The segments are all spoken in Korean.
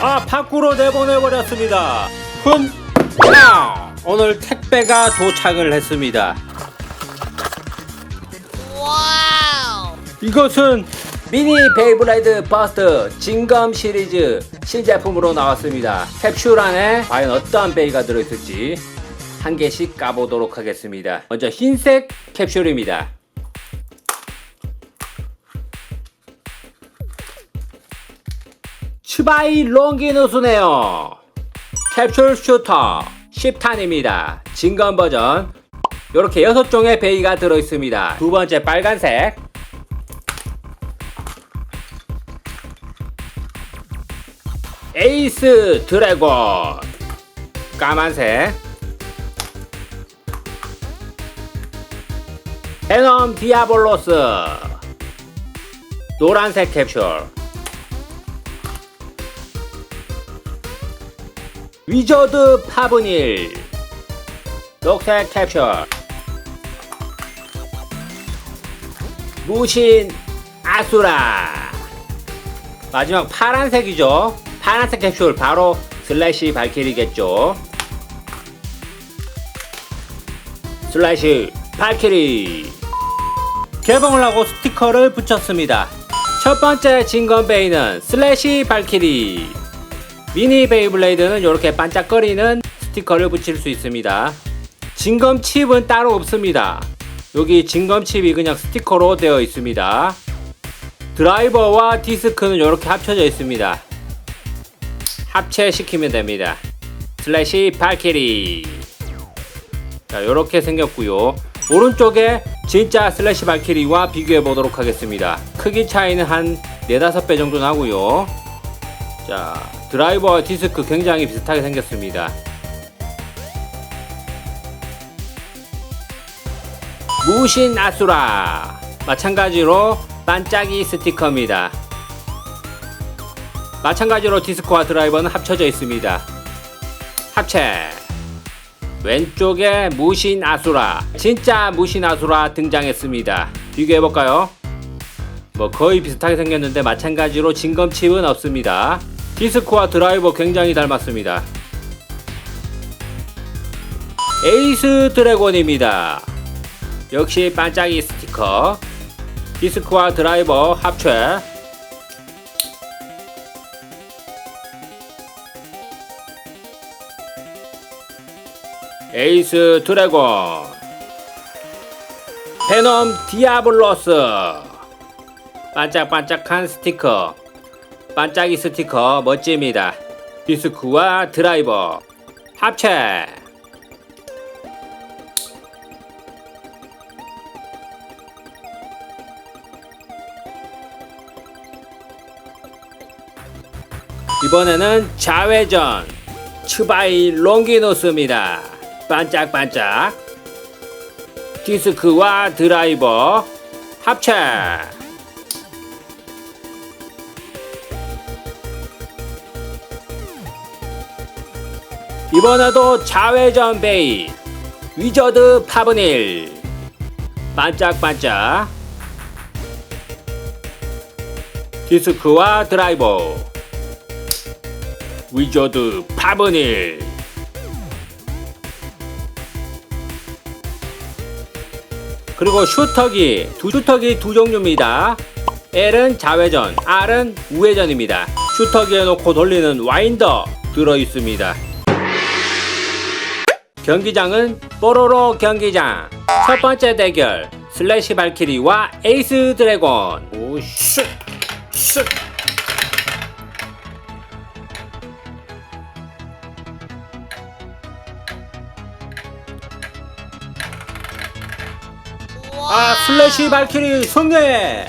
아 밖으로 내보내버렸습니다. 흠. 야! 오늘 택배가 도착을 했습니다. 이것은 미니 베이블레이드 버스트 진검 시리즈 신제품으로 나왔습니다. 캡슐 안에 과연 어떠한 베이가 들어있을지 한 개씩 까보도록 하겠습니다. 먼저 흰색 캡슐입니다 츠바이 롱기누스네요. 캡슐 슈터 10탄입니다. 진검 버전. 이렇게 6종의 베이가 들어있습니다. 두 번째 빨간색. 에이스 드래곤. 까만색. 베놈 디아볼로스. 노란색 캡슐. 위저드 파브닐. 녹색 캡슐. 무신 아수라. 마지막 파란색이죠. 파란색 캡슐 바로 슬래시 발키리겠죠. 슬래시 발키리. 개봉을 하고 스티커를 붙였습니다. 첫 번째 진건베이는 슬래시 발키리 미니 베이블레이드는 이렇게 반짝거리는 스티커를 붙일 수 있습니다. 진검 칩은 따로 없습니다. 여기 진검 칩이 그냥 스티커로 되어 있습니다. 드라이버와 디스크는 이렇게 합쳐져 있습니다. 합체시키면 됩니다. 슬래시 발키리. 자, 이렇게 생겼고요. 오른쪽에 진짜 슬래시 발키리와 비교해 보도록 하겠습니다. 크기 차이는 한 4, 5배 정도 나고요. 자, 드라이버와 디스크 굉장히 비슷하게 생겼습니다. 무신 아수라 마찬가지로 반짝이 스티커입니다. 마찬가지로 디스크와 드라이버는 합쳐져 있습니다. 합체 왼쪽에 무신 아수라 진짜 무신 아수라 등장했습니다. 비교해 볼까요? 뭐 거의 비슷하게 생겼는데 마찬가지로 진검칩은 없습니다. 디스크와 드라이버 굉장히 닮았습니다. 에이스 드래곤입니다. 역시 반짝이 스티커. 디스크와 드라이버 합체. 에이스 드래곤. 베놈 디아블로스. 반짝반짝한 스티커. 반짝이 스티커 멋집니다. 디스크와 드라이버 합체. 이번에는 자회전 츠바이 롱기노스입니다. 반짝반짝 디스크와 드라이버 합체. 이번에도 자회전 베이. 위저드 파브닐. 반짝반짝. 디스크와 드라이버. 위저드 파브닐. 그리고 슈터기 두 슈터기 두 종류입니다. L은 자회전 R은 우회전입니다. 슈터기에 놓고 돌리는 와인더 들어 있습니다 경기장은 뽀로로 경기장. 첫 번째 대결 슬래시 발키리와 에이스 드래곤. 오슛! 슛. 아 슬래시 발키리 승리!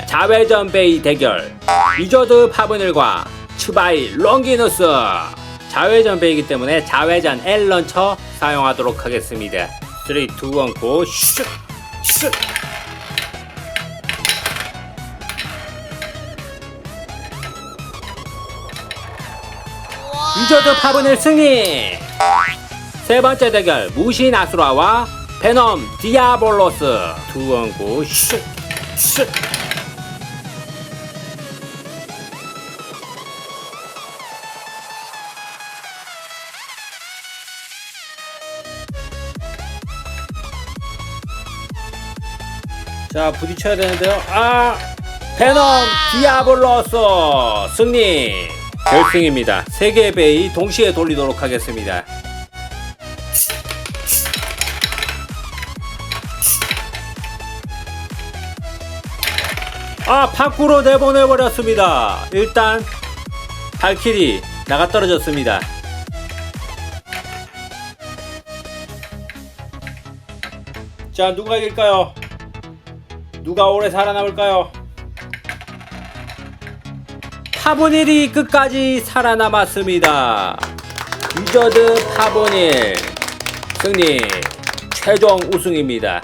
자회전 베이 대결. 위저드 파브넬과 츠바이 롱기누스 자회전 베이기 때문에 자회전 L 런처 사용하도록 하겠습니다 3, 2, 1, 고 슛! 슛! 위저드 파브넬 승리 세 번째 대결 무신 아수라와 베놈 디아볼로스 두원고 슛! 슛! 자 부딪혀야 되는데요. 아 베놈 디아블로스 승리 결승입니다. 세 개의 베이 동시에 돌리도록 하겠습니다. 아 밖으로 내보내버렸습니다. 일단 발키리 나가 떨어졌습니다. 자 누가 이길까요? 누가 오래 살아남을까요? 파보닐이 끝까지 살아남았습니다. 위저드 파보닐 승리 최종 우승입니다.